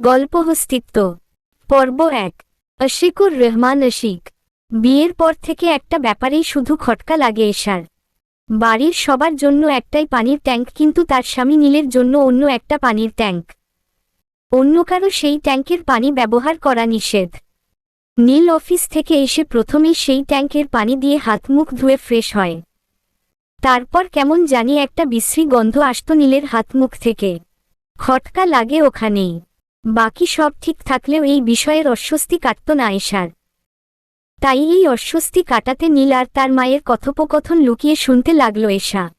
গল্প হস্তিত্ব পর্ব এক, আশিকুর রহমান আশিক। বিয়ের পর থেকে একটা ব্যাপারেই শুধু খটকা লাগে এশার। বাড়ির সবার জন্য একটাই পানির ট্যাঙ্ক, কিন্তু তার স্বামী নীলের জন্য অন্য একটা পানির ট্যাঙ্ক। অন্য কারও সেই ট্যাঙ্কের পানি ব্যবহার করা নিষেধ। নীল অফিস থেকে এসে প্রথমেই সেই ট্যাঙ্কের পানি দিয়ে হাত মুখ ধুয়ে ফ্রেশ হয়। তারপর কেমন জানি একটা বিশ্রী গন্ধ আসত নীলের হাত মুখ থেকে। খটকা লাগে ওখানেই। বাকি সব ঠিক থাকলেও এই বিষয়ের অস্বস্তি কাটত না এশার। তাই এই অস্বস্তি কাটাতে নীল আর তার মায়ের কথোপকথন লুকিয়ে শুনতে লাগল এশা।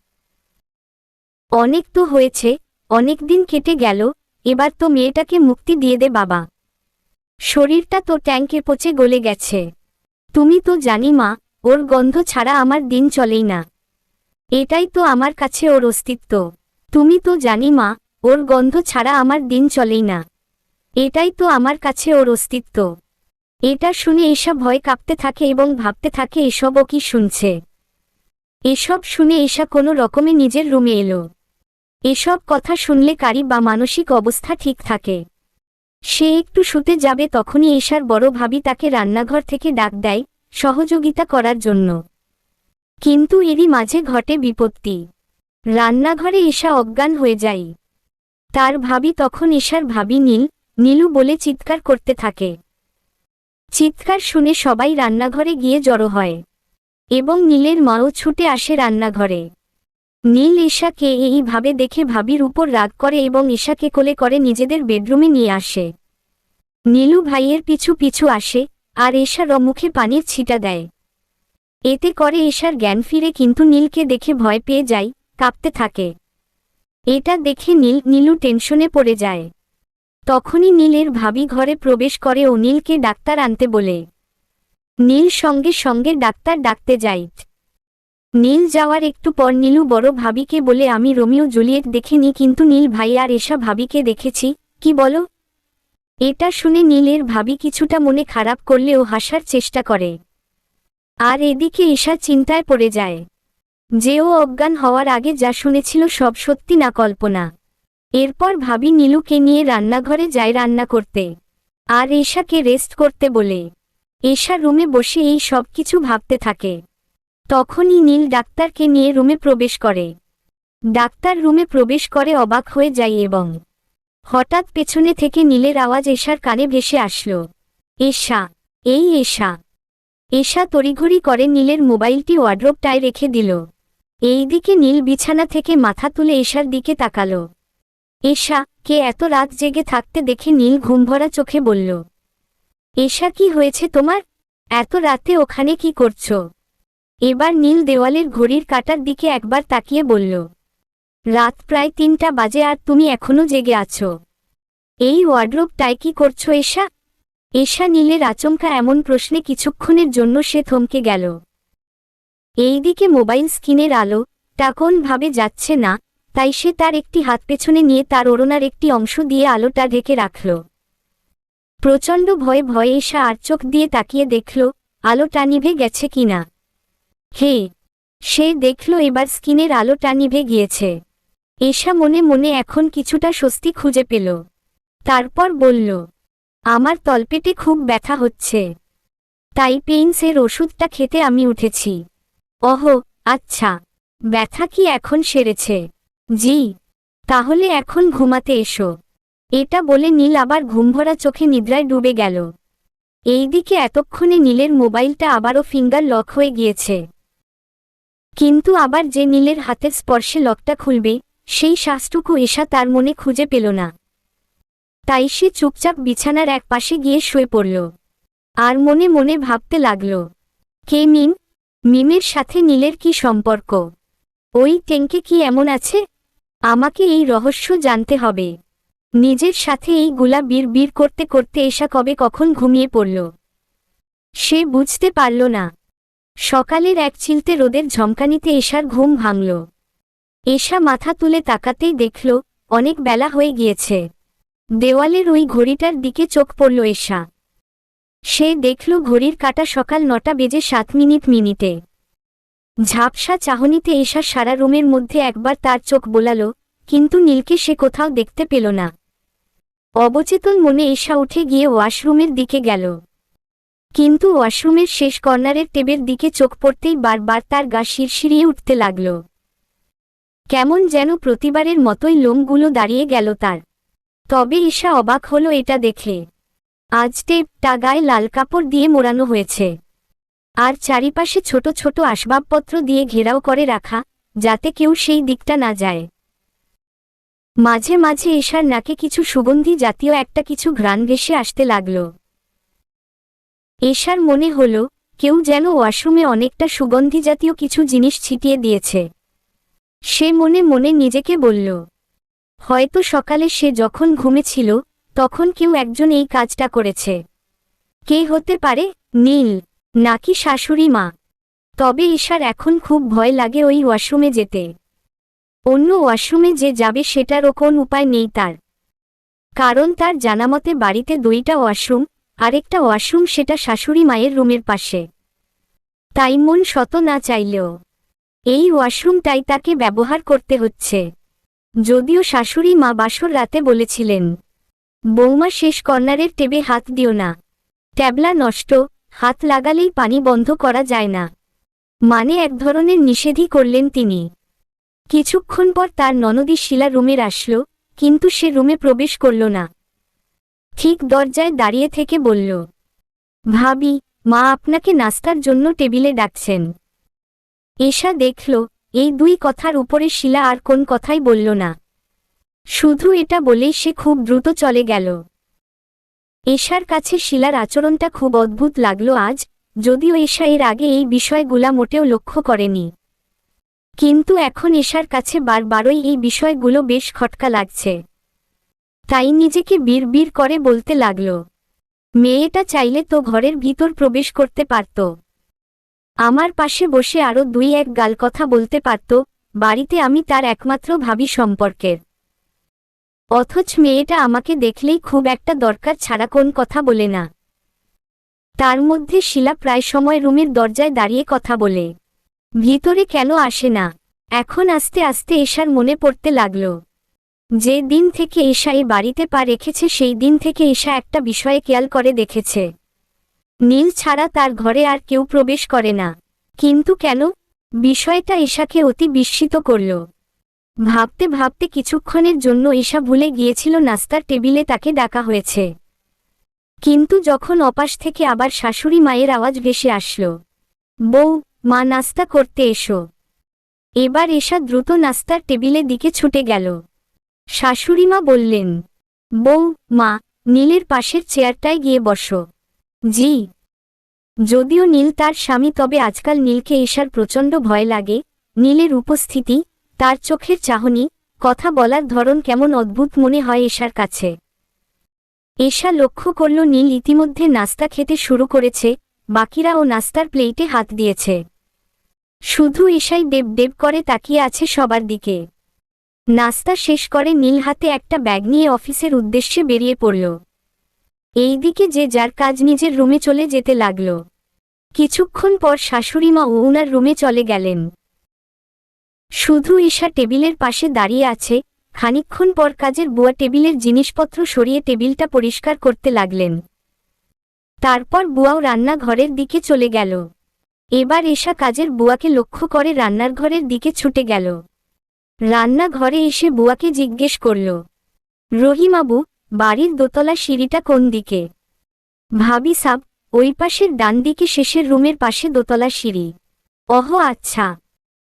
অনেক তো হয়েছে, অনেক দিন কেটে গেল, এবার তো মেয়েটাকে মুক্তি দিয়ে দে বাবা। শরীরটা তো ট্যাঙ্কে পচে গলে গেছে। তুমি তো জানি মা, ওর গন্ধ ছাড়া আমার দিন চলেই না। এটাই তো আমার কাছে ওর অস্তিত্ব। তুমি তো জানি মা, ওর গন্ধ ছাড়া আমার দিন চলেই না। এটাই তো আমার কাছে ওর অস্তিত্ব। এটা শুনে এসব ভয় কাঁপতে থাকে এবং ভাবতে থাকে এসবও কি শুনছে? এসব শুনে এসা কোনো রকমে নিজের রুমে এলো। এসব কথা শুনলে কারি বা মানসিক অবস্থা ঠিক থাকে। সে একটু শুতে যাবে তখনই এশার বড় ভাবি তাকে রান্নাঘর থেকে ডাক দেয় সহযোগিতা করার জন্য। কিন্তু এরই মাঝে ঘটে বিপত্তি। রান্নাঘরে এসা অজ্ঞান হয়ে যায়। তার ভাবি তখন এশার ভাবি নীল নীলু বলে চিৎকার করতে থাকে। চিৎকার শুনে সবাই রান্নাঘরে গিয়ে জড়ো হয়। এবং নীলের মাও ছুটে আসে রান্নাঘরে। নীল ঈশাকে এইভাবে দেখে ভাবির উপর রাগ করে এবং ঈশাকে কোলে করে নিজেদের বেডরুমে নিয়ে আসে। নীলু ভাইয়ের পিছু পিছু আসে আর এশার মুখে পানির ছিটা দেয়। এতে করে এশার জ্ঞান ফিরে কিন্তু নীলকে দেখে ভয় পেয়ে যায়, কাঁপতে থাকে। এটা দেখে নীল, নীলু টেনশনে পড়ে যায়। তখনই নীলের ভাবি ঘরে প্রবেশ করে ও নীলকে ডাক্তার আনতে বলে, নীল সঙ্গে সঙ্গে ডাক্তার ডাকতে যায় নীল যাওয়ার একটু পর নীলু বড় ভাবিকে বলে, আমি রোমিও জুলিয়েট দেখিনি, কিন্তু নীল ভাই আর এসা ভাবিকে দেখেছি, কি বলো? এটা শুনে নীলের ভাবি কিছুটা মনে খারাপ করলেও হাসার চেষ্টা করে। আর এদিকে এসা চিন্তায় পড়ে যায়, যে ও অজ্ঞান হওয়ার আগে যা শুনেছিল সব সত্যি না কল্পনা। এরপর ভাবি নীলুকে নিয়ে রান্নাঘরে যায় রান্না করতে। আর এশাকে রেস্ট করতে বলে। এশা রুমে বসে এই সব কিছু ভাবতে থাকে। তখনই নীল ডাক্তারকে নিয়ে রুমে প্রবেশ করে। ডাক্তার রুমে প্রবেশ করে অবাক হয়ে যায় এবং হঠাৎ পেছনে থেকে নীলের আওয়াজ এশার কানে ভেসে আসল। এশা এই এশা এশা তড়িঘড়ি করে নীলের মোবাইলটি ওয়ার্ড্রোপটায় রেখে দিল। এইদিকে নীল বিছানা থেকে মাথা তুলে এশার দিকে তাকালো। এশা, কে এত রাত জেগে থাকতে দেখে নীল ঘুমভরা চোখে বলল, এশা, কি হয়েছে তোমার? এত রাতে ওখানে কি করছ? এবার নীল দেওয়ালের ঘড়ির কাটার দিকে একবার তাকিয়ে বলল, রাত প্রায় তিনটা বাজে আর তুমি এখনও জেগে আছো। এই ওয়ার্ড্রোবটায় কি করছ এশা? এশা নীলের আচমকা এমন প্রশ্নে কিছুক্ষণের জন্য সে থমকে গেল। এইদিকে মোবাইল স্ক্রিনের আলো টাকনভাবে যাচ্ছে না? তাই সে তার একটি হাত পেছনে নিয়ে তার ওড়নার একটি অংশ দিয়ে আলোটা ঢেকে রাখল। প্রচণ্ড ভয়ে ভয়ে এসা আর চোখ দিয়ে তাকিয়ে দেখল আলোটা নিভে গেছে কিনা হে, সে দেখল এবার স্কিনের আলোটা নিভে গিয়েছে। এসা মনে মনে এখন কিছুটা স্বস্তি খুঁজে পেল। তারপর বলল, আমার তলপেটে খুব ব্যথা হচ্ছে। তাই পেইন্সের ওষুধটা খেতে আমি উঠেছি। অহ আচ্ছা। ব্যথা কি এখন সেরেছে? জি, তাহলে এখন ঘুমাতে এসো। এটা বলে নীল আবার ঘুমভরা চোখে নিদ্রায় ডুবে গেল। এইদিকে এতক্ষণে নীলের মোবাইলটা আবারও ফিঙ্গার লক হয়ে গিয়েছে। কিন্তু আবার যে নীলের হাতের স্পর্শে লকটা খুলবে, সেই শ্বাসটুকু এসা তার মনে খুঁজে পেল না। তাই সে চুপচাপ বিছানার এক পাশে গিয়ে শুয়ে পড়ল। আর মনে মনে ভাবতে লাগল, কে মিম? মিমের সাথে নীলের কি সম্পর্ক? ওই ট্যাঙ্কে কি এমন আছে? আমাকে এই রহস্য জানতে হবে। নিজের সাথে এই গুলা বীর বীর করতে করতে এসা কবে কখন ঘুমিয়ে পড়ল? সে বুঝতে পারল না। সকালের এক চিলতে রোদের ঝমকানিতে এশার ঘুম ভাঙল। এশা মাথা তুলে তাকাতেই দেখল, অনেক বেলা হয়ে গিয়েছে। দেওয়ালের ওই ঘড়িটার দিকে চোখ পড়ল এশা। সে দেখল ঘড়ির কাটা সকাল নটা বেজে সাত মিনিট মিনিটে। ঝাপসা চাহনিতে এসা সারা রুমের মধ্যে একবার তার চোখ বোলাল, কিন্তু নীলকে সে কোথাও দেখতে পেল না। অবচেতন মনে এসা উঠে গিয়ে ওয়াশরুমের দিকে গেল। কিন্তু ওয়াশরুমের শেষ কর্নারের টেবের দিকে চোখ পড়তেই বারবার তার গা শিরশিরিয়ে উঠতে লাগল। কেমন যেন প্রতিবারের মতোই লোমগুলো দাঁড়িয়ে গেল তার। তবে ঈশা অবাক হলো এটা দেখে। আজ টেপটা গায়ে লাল কাপড় দিয়ে মোড়ানো হয়েছে। আর চারিপাশে ছোট ছোট আসবাবপত্র দিয়ে ঘেরাও করে রাখা, যাতে কেউ সেই দিকটা না যায়। মাঝে মাঝে এশার নাকে কিছু সুগন্ধি জাতীয় একটা কিছু ঘ্রাণ ভেসে আসতে লাগল। এশার মনে হল, কেউ যেন ওয়াশরুমে অনেকটা সুগন্ধি জাতীয় কিছু জিনিস ছিটিয়ে দিয়েছে। সে মনে মনে নিজেকে বলল, হয়তো সকালে সে যখন ঘুমেছিল, তখন কেউ একজন এই কাজটা করেছে। কে হতে পারে? নীল। নাকি শাশুড়ি মা? তবে ঈশার এখন খুব ভয় লাগে ওই ওয়াশরুমে যেতে। অন্য ওয়াশরুমে যে যাবে সেটারও কোন উপায় নেই তার। কারণ তার জানামতে বাড়িতে দুইটা ওয়াশরুম, আরেকটা ওয়াশরুম সেটা শাশুড়ি মায়ের রুমের পাশে। তাই মন শত না চাইলেও। এই ওয়াশরুমটাই তাকে ব্যবহার করতে হচ্ছে। যদিও শাশুড়ি মা বাসর রাতে বলেছিলেন, বৌমা শেষ কর্নারের টেবে হাত দিও না। ট্যাবলা নষ্ট হাত লাগালেই পানি বন্ধ করা যায় না। মানে এক ধরনের নিষেধই করলেন তিনি। কিছুক্ষণ পর তার ননদী শিলা রুমের আসল, কিন্তু সে রুমে প্রবেশ করল না। ঠিক দরজায় দাঁড়িয়ে থেকে বলল, ভাবি, মা আপনাকে নাস্তার জন্য টেবিলে ডাকছেন। এশা দেখল, এই দুই কথার উপরে শিলা আর কোন কথাই বলল না। শুধু এটা বলেই সে খুব দ্রুত চলে গেল। এশার কাছে শিলার আচরণটা খুব অদ্ভুত লাগল আজ, যদিও এশা এর আগে এই বিষয়গুলা মোটেও লক্ষ্য করেনি। কিন্তু এখন এশার কাছে বারবারই এই বিষয়গুলো বেশ খটকা লাগছে। তাই নিজেকে বীর করে বলতে লাগল, মেয়েটা চাইলে তো ঘরের ভিতর প্রবেশ করতে পারত। আমার পাশে বসে আরও দুই এক গাল কথা বলতে পারত, বাড়িতে আমি তার একমাত্র ভাবি সম্পর্কের। অথচ মেয়েটা আমাকে দেখলেই খুব একটা দরকার ছাড়া কোন কথা বলে না। তার মধ্যে শিলা প্রায় সময় রুমের দরজায় দাঁড়িয়ে কথা বলে। ভিতরে কেন আসে না? এখন আস্তে আস্তে এশার মনে পড়তে লাগল। যে দিন থেকে এশা এই বাড়িতে পা রেখেছে, সেই দিন থেকে এশা একটা বিষয়ে খেয়াল করে দেখেছে। নীল ছাড়া তার ঘরে আর কেউ প্রবেশ করে না। কিন্তু কেন? বিষয়টা এশাকে অতি বিস্মিত করল। ভাবতে ভাবতে কিছুক্ষণের জন্য এশা ভুলে গিয়েছিল নাস্তার টেবিলে তাকে ডাকা হয়েছে। কিন্তু যখন অপাশ থেকে আবার শাশুড়ি মায়ের আওয়াজ ভেসে আসল, বউ, মা, নাস্তা করতে এসো। এবার এশা দ্রুত নাস্তার টেবিলের দিকে ছুটে গেল। শাশুড়িমা বললেন, বউ, মা, নীলের পাশের চেয়ারটায় গিয়ে বসো। জি। যদিও নীল তার স্বামী, তবে আজকাল নীলকে এশার প্রচণ্ড ভয় লাগে। নীলের উপস্থিতি তার চোখের চাহনি, কথা বলার ধরন কেমন অদ্ভুত মনে হয় এশার কাছে। এশা লক্ষ্য করল নীল ইতিমধ্যে নাস্তা খেতে শুরু করেছে, বাকিরা ও নাস্তার প্লেটে হাত দিয়েছে। শুধু এশাই দেব দেব করে তাকিয়ে আছে সবার দিকে। নাস্তা শেষ করে নীল হাতে একটা ব্যাগ নিয়ে অফিসের উদ্দেশ্যে বেরিয়ে পড়ল। এইদিকে যে যার কাজ নিজের রুমে চলে যেতে লাগল। কিছুক্ষণ পর শাশুড়িমা ও উনার রুমে চলে গেলেন। শুধু ঈশা টেবিলের পাশে দাঁড়িয়ে আছে খানিক্ষণ পর কাজের বুয়া টেবিলের জিনিসপত্র সরিয়ে টেবিলটা পরিষ্কার করতে লাগলেন। তারপর বুয়াও রান্নাঘরের দিকে চলে গেল। এবার এসা কাজের বুয়াকে লক্ষ্য করে রান্নার ঘরের দিকে ছুটে গেল। রান্নাঘরে এসে বুয়াকে জিজ্ঞেস করল, রহিমাবু, বাড়ির দোতলা সিঁড়িটা কোন দিকে? ভাবি সাব, ওই পাশের ডান দিকে শেষের রুমের পাশে দোতলা সিঁড়ি। অহ আচ্ছা।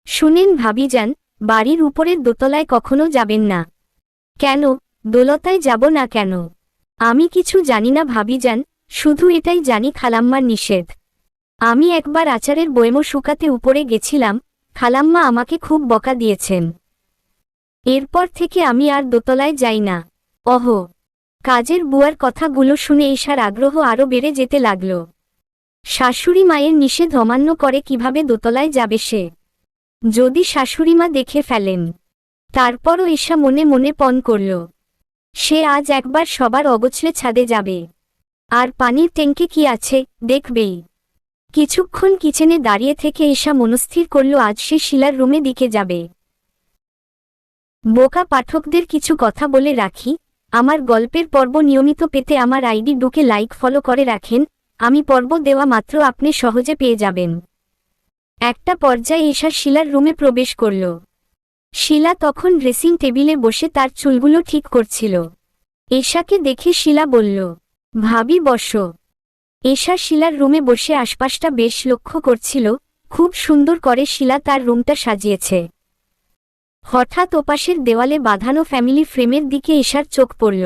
শুনেন ভাবি যান বাড়ির উপরের দোতলায় কখনো যাবেন না। কেন? দোলতায় যাব না কেন? আমি কিছু জানি না ভাবি যান শুধু এটাই জানি খালাম্মার নিষেধ। আমি একবার আচারের বয়ম শুকাতে উপরে গেছিলাম, খালাম্মা আমাকে খুব বকা দিয়েছেন। এরপর থেকে আমি আর দোতলায় যাই না। অহ! কাজের বুয়ার কথাগুলো শুনে ঈশার আগ্রহ আরও বেড়ে যেতে লাগল। শাশুড়ি মায়ের নিষেধ অমান্য করে কীভাবে দোতলায় যাবে সে? যদি শাশুড়িমা দেখে ফেলেন। তারপরও ঈশা মনে মনে পণ করল। সে আজ একবার সবার অগোছলে ছাদে যাবে। আর পানির ট্যাঙ্কে কি আছে, দেখবেই। কিছুক্ষণ কিচেনে দাঁড়িয়ে থেকে ঈশা মনস্থির করল, আজ সে শিলার রুমে দিকে যাবে। বোকা পাঠকদের কিছু কথা বলে রাখি। আমার গল্পের পর্ব নিয়মিত পেতে আমার আইডি ডুকে লাইক ফলো করে রাখেন। আমি পর্ব দেওয়া মাত্র আপনি সহজে পেয়ে যাবেন। একটা পর্যায়ে এসা শিলার রুমে প্রবেশ করল। শিলা তখন ড্রেসিং টেবিলে বসে তার চুলগুলো ঠিক করছিল। এশাকে দেখে শিলা বলল, ভাবি, বসো। এশা শিলার রুমে বসে আশপাশটা বেশ লক্ষ্য করছিল, খুব সুন্দর করে শিলা তার রুমটা সাজিয়েছে। হঠাৎ ওপাশের দেওয়ালে বাঁধানো ফ্যামিলি ফ্রেমের দিকে এশার চোখ পড়ল।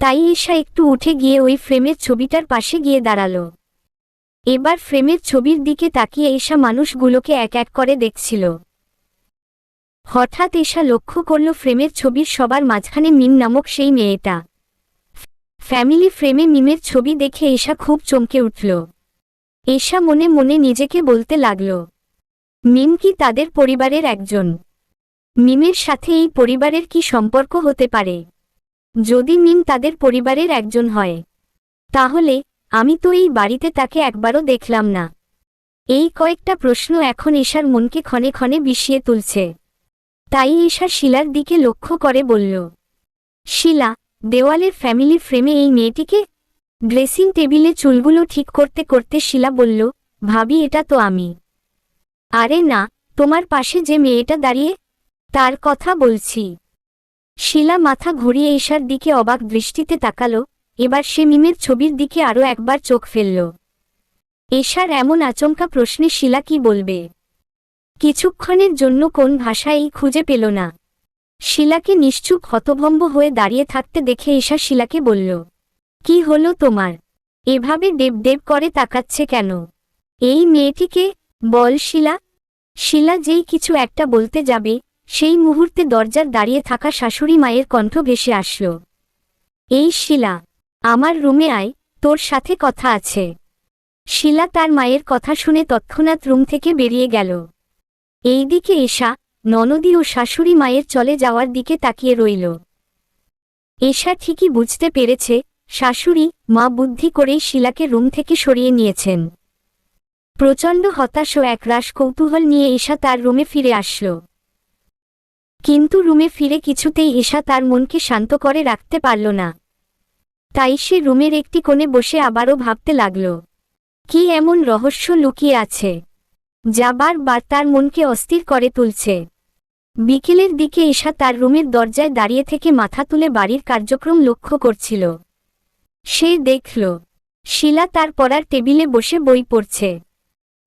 তাই এশা একটু উঠে গিয়ে ওই ফ্রেমের ছবিটার পাশে গিয়ে দাঁড়াল। এবার ফ্রেমের ছবির দিকে তাকিয়ে এশা মানুষগুলোকে এক এক করে দেখছিল। হঠাৎ এসা লক্ষ্য করল ফ্রেমের ছবির সবার মাঝখানে মিম নামক সেই মেয়েটা। ফ্যামিলি ফ্রেমে মিমের ছবি দেখে এসা খুব চমকে উঠল। এসা মনে মনে নিজেকে বলতে লাগল, মিম কি তাদের পরিবারের একজন? মিমের সাথে এই পরিবারের কি সম্পর্ক হতে পারে? যদি মিম তাদের পরিবারের একজন হয়, তাহলে আমি তো এই বাড়িতে তাকে একবারও দেখলাম না। এই কয়েকটা প্রশ্ন এখন এশার মনকে ক্ষণে ক্ষণে বিষিয়ে তুলছে। তাই এশা শিলার দিকে লক্ষ্য করে বলল, শিলা, দেওয়ালের ফ্যামিলি ফ্রেমে এই মেয়েটিকে? ড্রেসিং টেবিলে চুলগুলো ঠিক করতে করতে শিলা বলল, ভাবি, এটা তো আমি। আরে না, তোমার পাশে যে মেয়েটা দাঁড়িয়ে? তার কথা বলছি। শিলা মাথা ঘুরিয়ে এশার দিকে অবাক দৃষ্টিতে তাকালো এবার সে মিমের ছবির দিকে আরও একবার চোখ ফেলল। এশার এমন আচমকা প্রশ্নে শিলা কি বলবে? কিছুক্ষণের জন্য কোন ভাষাই খুঁজে পেল না। শিলাকে নিশ্চুপ হতভম্ব হয়ে দাঁড়িয়ে থাকতে দেখে এশা শিলাকে বলল, কি হলো তোমার? এভাবে দেব দেব করে তাকাচ্ছে কেন? এই মেয়েটিকে বল শিলা। শিলা যেই কিছু একটা বলতে যাবে, সেই মুহূর্তে দরজার দাঁড়িয়ে থাকা শাশুড়ি মায়ের কণ্ঠ ভেসে আসল। এই শিলা আমার রুমে আয়, তোর সাথে কথা আছে। শিলা তার মায়ের কথা শুনে তৎক্ষণাৎ রুম থেকে বেরিয়ে গেল। এইদিকে এশা, ননদী ও শাশুড়ি মায়ের চলে যাওয়ার দিকে তাকিয়ে রইল। এশা ঠিকই বুঝতে পেরেছে, শাশুড়ি, মা বুদ্ধি করেই শিলাকে রুম থেকে সরিয়ে নিয়েছেন। প্রচণ্ড হতাশ ও একরাশ কৌতূহল নিয়ে এশা তার রুমে ফিরে আসল। কিন্তু রুমে ফিরে কিছুতেই এশা তার মনকে শান্ত করে রাখতে পারল না। তাই সে রুমের একটি কোণে বসে আবারও ভাবতে লাগল। কি এমন রহস্য লুকিয়ে আছে? যা বারবার তার মনকে অস্থির করে তুলছে। বিকেলের দিকে এশা তার রুমের দরজায় দাঁড়িয়ে থেকে মাথা তুলে বাড়ির কার্যক্রম লক্ষ্য করছিল। সে দেখল, শিলা তার পড়ার টেবিলে বসে বই পড়ছে।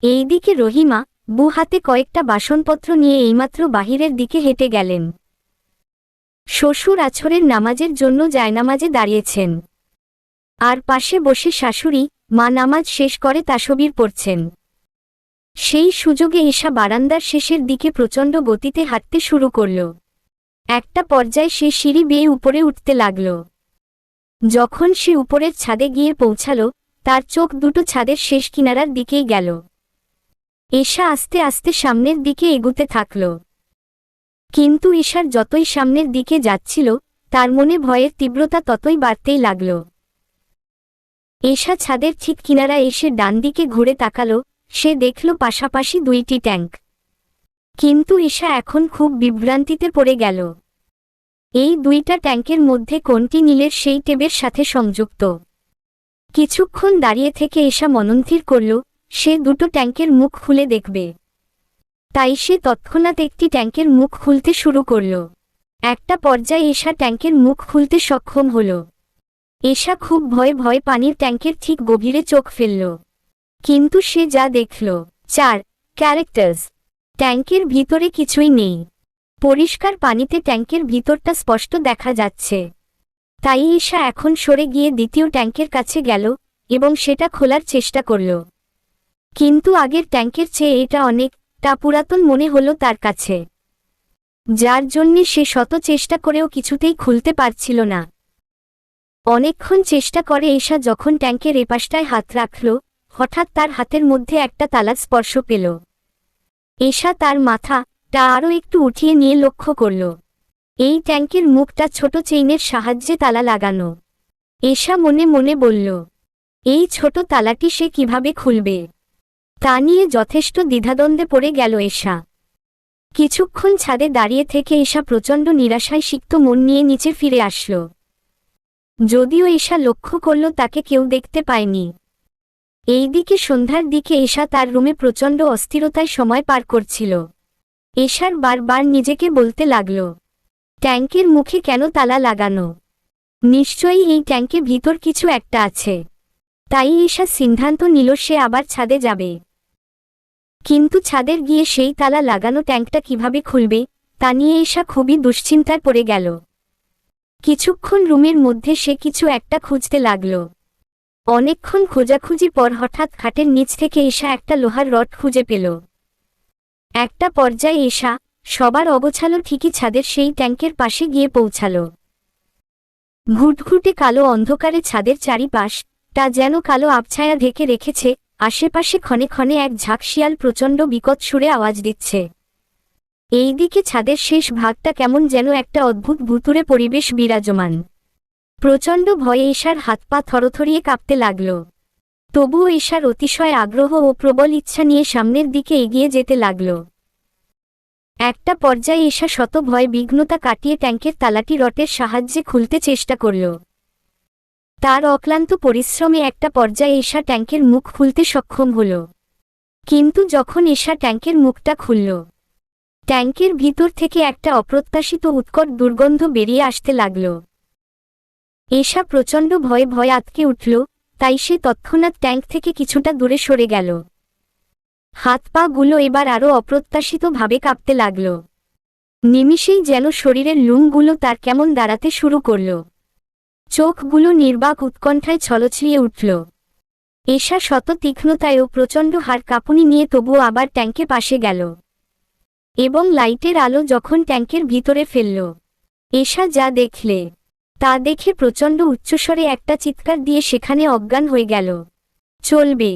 এইদিকে রহিমা বু হাতে কয়েকটা বাসনপত্র নিয়ে এইমাত্র বাহিরের দিকে হেঁটে গেলেন। শ্বশুর আছরের নামাজের জন্য জায়নামাজে দাঁড়িয়েছেন। আর পাশে বসে শাশুড়ি মা নামাজ শেষ করে তাসবির পড়ছেন। সেই সুযোগে এসা বারান্দার শেষের দিকে প্রচণ্ড গতিতে হাঁটতে শুরু করল। একটা পর্যায়ে সে সিঁড়ি বেয়ে উপরে উঠতে লাগল। যখন সে উপরের ছাদে গিয়ে পৌঁছাল, তার চোখ দুটো ছাদের শেষ কিনারার দিকেই গেল। এশা আস্তে আস্তে সামনের দিকে এগুতে থাকল। কিন্তু ঈশার যতই সামনের দিকে যাচ্ছিল, তার মনে ভয়ের তীব্রতা ততই বাড়তেই লাগল। এশা ছাদের ঠিক কিনারা এসে ডান দিকে ঘুরে তাকালো, সে দেখল পাশাপাশি দুইটি ট্যাঙ্ক। কিন্তু ঈশা এখন খুব বিভ্রান্তিতে পড়ে গেল। এই দুইটা ট্যাঙ্কের মধ্যে কোনটি নীলের সেই টেবের সাথে সংযুক্ত? কিছুক্ষণ দাঁড়িয়ে থেকে এশা মনন্থির করল, সে দুটো ট্যাঙ্কের মুখ খুলে দেখবে। তাই সে তৎক্ষণাৎ একটি ট্যাঙ্কের মুখ খুলতে শুরু করল। একটা পর্যায়ে এশা ট্যাঙ্কের মুখ খুলতে সক্ষম হল। এশা খুব ভয়ে ভয়ে পানির ট্যাঙ্কের ঠিক গভীরে চোখ ফেলল। কিন্তু সে যা দেখল, চার, ক্যারেক্টার্স। ট্যাঙ্কের ভিতরে কিছুই নেই। পরিষ্কার পানিতে ট্যাঙ্কের ভিতরটা স্পষ্ট দেখা যাচ্ছে। তাই ঈশা এখন সরে গিয়ে দ্বিতীয় ট্যাঙ্কের কাছে গেল এবং সেটা খোলার চেষ্টা করল। কিন্তু আগের ট্যাঙ্কের চেয়ে এটা অনেকটা পুরাতন মনে হলো তার কাছে। যার জন্যে সে শত চেষ্টা করেও কিছুতেই খুলতে পারছিল না। অনেকক্ষণ চেষ্টা করে এসা যখন ট্যাঙ্কের এপাশটায় হাত রাখল, হঠাৎ তার হাতের মধ্যে একটা তালার স্পর্শ পেল। এশা তার মাথাটা আরও একটু উঠিয়ে নিয়ে লক্ষ্য করল। এই ট্যাঙ্কের মুখটা ছোট চেইনের সাহায্যে তালা লাগানো। এশা মনে মনে বলল, এই ছোট তালাটি সে কীভাবে খুলবে? তা নিয়ে যথেষ্ট দ্বিধাদ্বন্দ্বে পড়ে গেল এশা কিছুক্ষণ ছাদে দাঁড়িয়ে থেকে এশা প্রচণ্ড নিরাশায় সিক্ত মন নিয়ে নিচে ফিরে আসল। যদিও ঈশা লক্ষ্য করল তাকে কেউ দেখতে পায়নি। এইদিকে সন্ধ্যার দিকে এশা তার রুমে প্রচণ্ড অস্থিরতায় সময় পার করছিল। এশার বারবার নিজেকে বলতে লাগল, ট্যাঙ্কের মুখে কেন তালা লাগানো? নিশ্চয়ই এই ট্যাঙ্কে ভিতর কিছু একটা আছে। তাই ঈশা সিদ্ধান্ত নিল সে আবার ছাদে যাবে। কিন্তু ছাদের গিয়ে সেই তালা লাগানো ট্যাঙ্কটা কীভাবে খুলবে, তা নিয়ে ঈশা খুবই দুশ্চিন্তায় পড়ে গেল। কিছুক্ষণ রুমের মধ্যে সে কিছু একটা খুঁজতে লাগল। অনেকক্ষণ খোঁজাখুঁজি পর হঠাৎ খাটের নিচ থেকে ঈশা একটা লোহার রড খুঁজে পেল। একটা পর্যায়ে এসা সবার অগোছালো ঠিকই ছাদের সেই ট্যাঙ্কের পাশে গিয়ে পৌঁছাল। ঘুটঘুটে কালো অন্ধকারে ছাদের চারিপাশ, তা যেন কালো আবছায়া ঢেকে রেখেছে, আশেপাশে ক্ষণে ক্ষণে এক ঝাঁকশিয়াল প্রচণ্ড বিকট সুরে আওয়াজ দিচ্ছে। এইদিকে ছাদের শেষ ভাগটা কেমন যেন একটা অদ্ভুত ভুতুরে পরিবেশ বিরাজমান। প্রচণ্ড ভয়ে ঈশার হাত পা থরথরিয়ে কাঁপতে লাগল। তবুও ঈশার অতিশয় আগ্রহ ও প্রবল ইচ্ছা নিয়ে সামনের দিকে এগিয়ে যেতে লাগল। একটা পর্যায়ে ঈশা শত ভয় বিঘ্নতা কাটিয়ে ট্যাঙ্কের তালাটি রটের সাহায্যে খুলতে চেষ্টা করল। তার অক্লান্ত পরিশ্রমে একটা পর্যায়ে ঈশা ট্যাঙ্কের মুখ খুলতে সক্ষম হল। কিন্তু যখন ঈশা ট্যাঙ্কের মুখটা খুলল ট্যাঙ্কের ভিতর থেকে একটা অপ্রত্যাশিত উৎকট দুর্গন্ধ বেরিয়ে আসতে লাগল। এশা প্রচণ্ড ভয়ে ভয় আতকে উঠল, তাই সে তৎক্ষণাৎ ট্যাঙ্ক থেকে কিছুটা দূরে সরে গেল। হাত পা গুলো এবার আরও অপ্রত্যাশিতভাবে কাঁপতে লাগল। নিমিষেই যেন শরীরের লুমগুলো তার কেমন দাঁড়াতে শুরু করল। চোখগুলো নির্বাক উৎকণ্ঠায় ছলছলিয়ে উঠল। এশা শত তীক্ষ্ণতায় ও প্রচণ্ড হাড় কাঁপুনি নিয়ে তবুও আবার ট্যাঙ্কে পাশে গেল। এবং লাইটের আলো যখন ট্যাঙ্কের ভিতরে ফেলল। এসা যা দেখলে, তা দেখে প্রচণ্ড উচ্চস্বরে একটা চিৎকার দিয়ে সেখানে অজ্ঞান হয়ে গেল। চলবে।